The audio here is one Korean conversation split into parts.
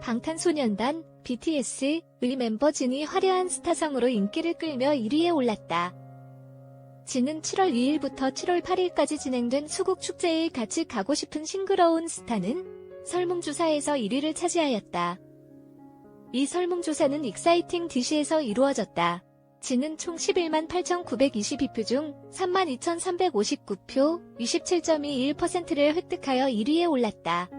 방탄소년단 BTS의 멤버 진이 화려한 스타성으로 인기를 끌며 1위에 올랐다. 진은 7월 2일부터 7월 8일까지 진행된 수국 축제에 같이 가고 싶은 싱그러운 스타는 설문조사에서 1위를 차지하였다. 이 설문조사는 익사이팅 DC에서 이루어졌다. 진은 총 11만 8,922표 중 32,359표, 27.21%를 획득하여 1위에 올랐다.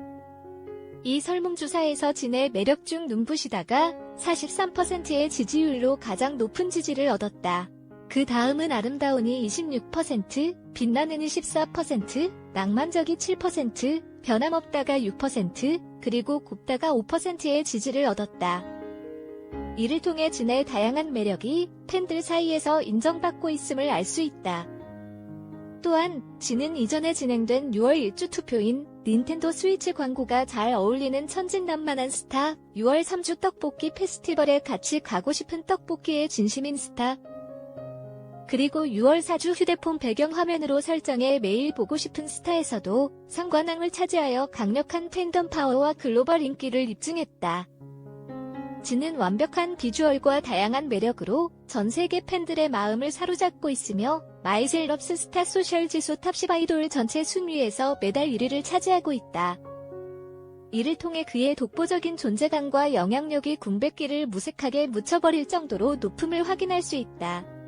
이 설문조사에서 진의 매력 중 눈부시다가 43%의 지지율로 가장 높은 지지를 얻었다. 그 다음은 아름다운이 26%, 빛나는이 14%, 낭만적이 7%, 변함없다가 6%, 그리고 곱다가 5%의 지지를 얻었다. 이를 통해 진의 다양한 매력이 팬들 사이에서 인정받고 있음을 알 수 있다. 또한 진은 이전에 진행된 6월 일주 투표인 닌텐도 스위치 광고가 잘 어울리는 천진난만한 스타, 6월 3주 떡볶이 페스티벌에 같이 가고 싶은 떡볶이의 진심인 스타, 그리고 6월 4주 휴대폰 배경화면으로 설정해 매일 보고 싶은 스타에서도 상관왕을 차지하여 강력한 팬덤 파워와 글로벌 인기를 입증했다. 진은 완벽한 비주얼과 다양한 매력으로 전 세계 팬들의 마음을 사로잡고 있으며 마이셀럽스 스타 소셜 지수 탑10 아이돌 전체 순위에서 매달 1위를 차지하고 있다. 이를 통해 그의 독보적인 존재감과 영향력이 궁백기를 무색하게 묻혀버릴 정도로 높음을 확인할 수 있다.